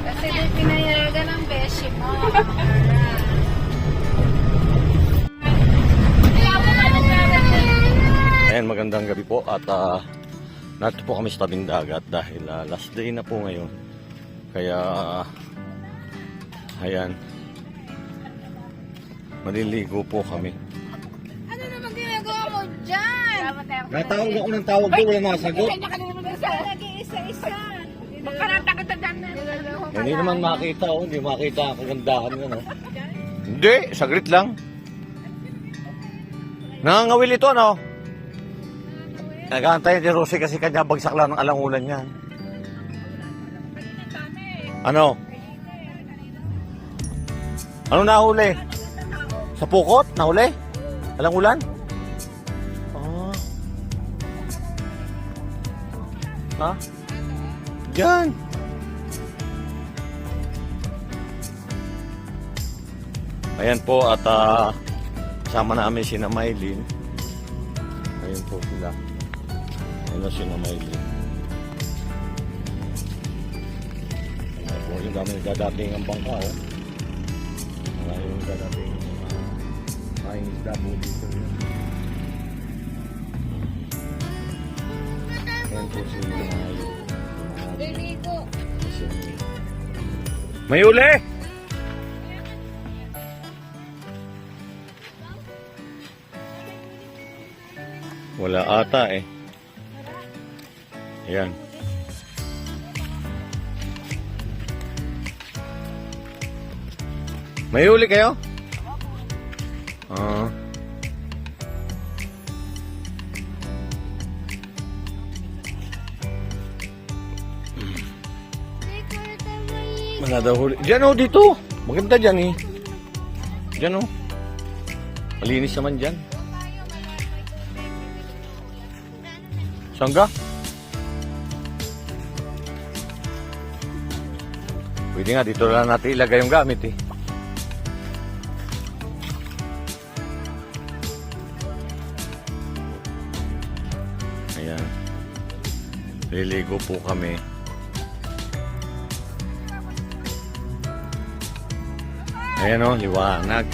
Kasi may pinayagan ng beshi mo. Ayan, magandang gabi po at uh, narito po kami sa tabing dagat dahil ah, last day na po ngayon. Kaya, ah, ayan, maliligo po kami. Ano naman ginagawa mo dyan? Natawag ako ng tawag ko, wala nasagot. Nag-iisa-isa. Na. Hindi naman makita, oh, hindi makita ang kagandahan nga, no? Hindi, saglit lang. Nangangawil ito, no? Nagantay ni Rosie kasi kanya bagsak lang ng alangulan niya. Ano? Ano nahuli? Sa pukot? Nahuli? Alangulan? Ah. Ha? Diyan. Ayan po at ah, kasama namin si Maylin. Ayan po sila. Ayan na si Maylin. Ayan po yung dami nagdadating ang bangka oh. Marami yung nagdadating kain isda po dito. Ayan po si Maylin. Liligo. May uli! Wala ata eh. Ayan. May uli kayo? Ah. Wala daw huli. Diyan oh, dito. Maganda dyan eh. Diyan oh. Malinis naman dyan. Saan ka? Pwede nga, dito lang natin ilagay yung gamit eh. Ayan. Liligo po kami. Ayan o, liwanag.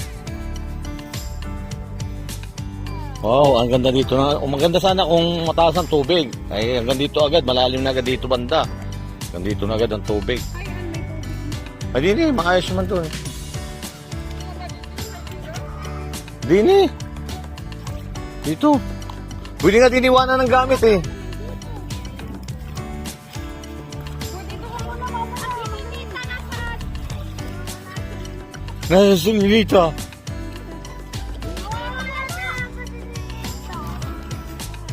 Wow, ang ganda dito na. Oh, maganda sana kung mataas ang tubig. Ay, hanggang dito agad, malalim na agad dito banda. Hanggang dito na agad ang tubig. Ay, di maayos naman to eh. Dini. Dito. Pwede nga diniwanan ng gamit eh. Nasa sinilita.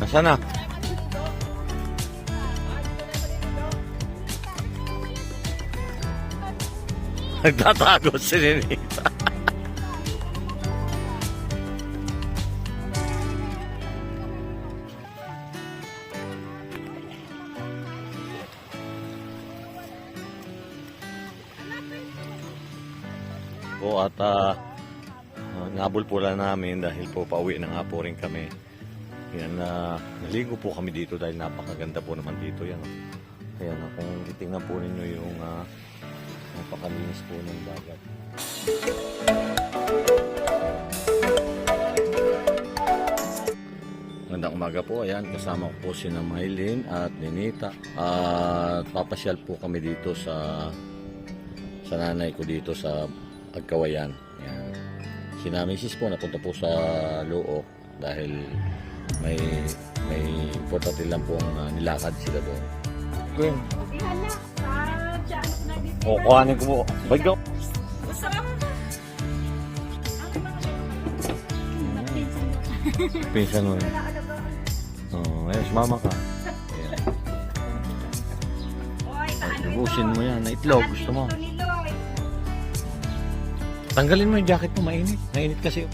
Nasaan na? Nagtatago si Ninita. At uh, po lang namin dahil po pauwi na nga po rin kami. Yan na naligo po kami dito dahil napakaganda po naman dito yan. oh. Ayan, oh, kung titingnan po ninyo yung uh, napakalinis po ng dagat. Magandang umaga po. Ayan, kasama ko po si na Maylin at Ninita. At papasyal po kami dito sa sa nanay ko dito sa Agkawayan. Ayan. Si na Mrs. po napunta po sa Loo dahil may may importante lang po ang uh, nilakad sila doon. Gwen, Ihan na. Ah, dyan na dito. o kuhanin ko po. Bye go. Gusto mo? Pinsan mo. Oh, ayun, sumama ka. Ayan. Lubusin mo yan. na Itlog, gusto mo. Tanggalin mo yung jacket mo, mainit. Mainit kasi.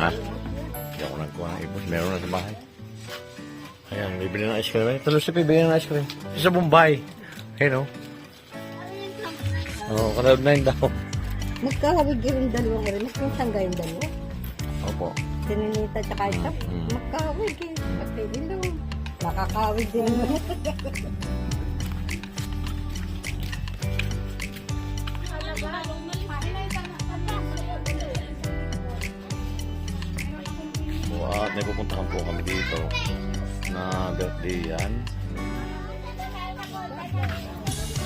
Ha? Hindi ako nagkuha ng ibon. Meron na sa bahay. Ayan, Bibili ng ice cream eh. Tuloy si bibili ng ice cream. Sa Bombay. Ayun o. Oo, oh, cloud nine daw. Magkakawig yung dalawang rin. Mas sangga yung dalawa. Opo. Sininita tsaka ito. Mm. Magkawig eh. Pati ilaw. Nakakawig din. At may pupuntahan po kami dito na birthday yan.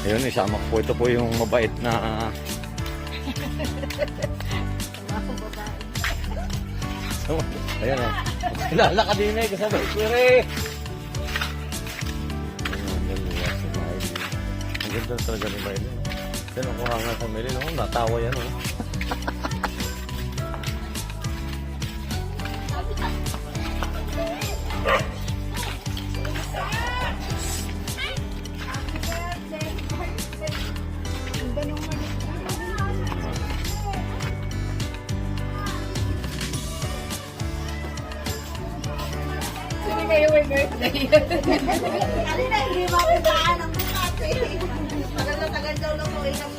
Ayun, isama ko po. Ito po yung mabait na... Ayan o. Kilala ka din eh, kasama. Ayun, si Miley. Ang ganda talaga ni no? Yan ang kuha sa Miley. No? Natawa yan. Oh. kayo may birthday? Kanina hindi makitaan ang bukate. Tagal na tagal daw lang ko ilang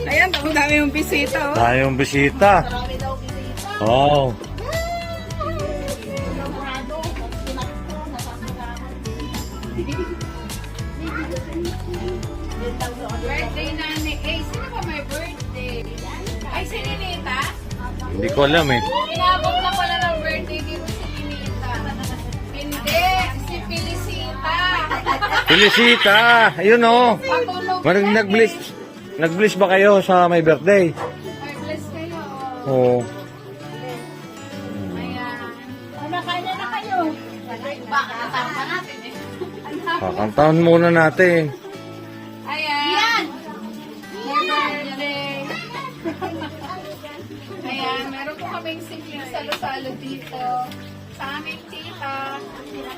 Ayan, ang dami yung bisita, oh. Tayong bisita. Marami daw bisita. Pinakto. Nasasagaman. Birthday na ni... Eh, sino ba may birthday? Ay, si Ninita? Hindi ko alam eh. Inabot na pala Felicita. Ayun o. Yan nag-bliss. eh. Nag-bliss ba kayo sa may birthday? Ay, bless kayo. Oo. Kumakain na na kayo. Baka kasama natin eh. Kakantahan muna natin. Ayan. Happy birthday. Ayan, meron po kaming simpleng salo-salo dito sa aming tita.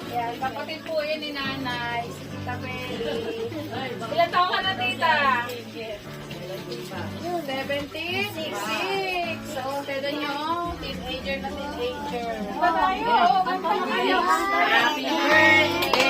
Ayan, kapatid po yun ni nanay, si Tita Belly. Ilan taon ka na, tita? 76. So, teda nyo, teenager na teenager. Ba tayo? Happy birthday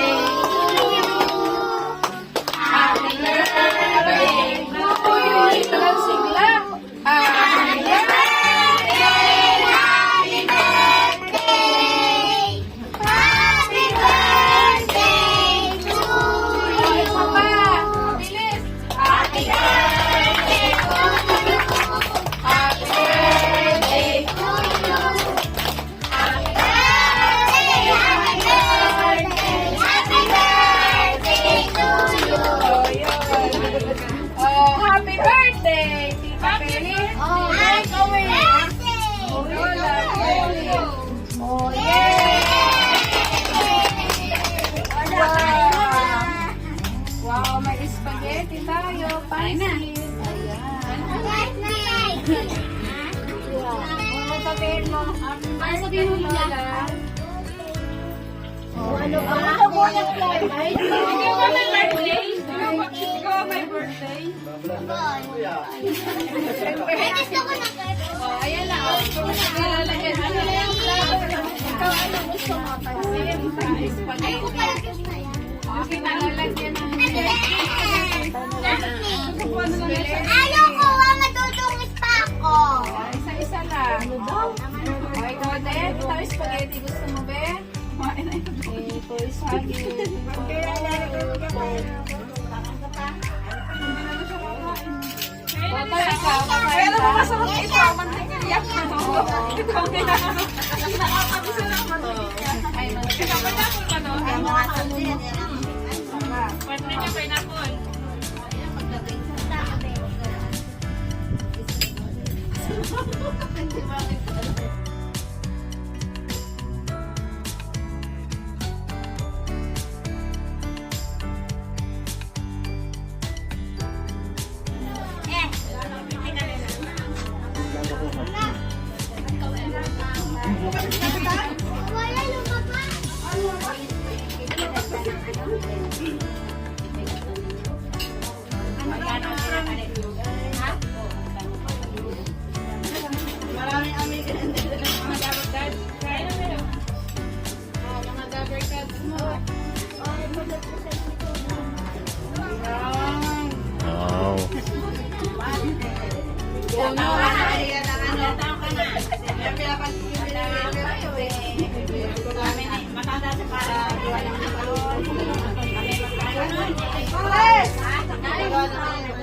Ano ba? Ano ba yung flight? Hindi ba may birthday? Hindi ba may birthday? Oh, ayan lang. Oh, ikaw na nilalagyan. Ano na yung? Ikaw ano gusto mo? Pansit, spaghetti. Okay, nalalagyan ng masarap ito. Mantika. Ito ang Nakakabisa ng mantika. Ay, mantika. Pineapple ka no? Ang mga sunod. Pwede niya pineapple. Wala Ano, ano, yan ang ano. Yung namin eh. Matanda sa para. Kami magkakaroon. Gawa namin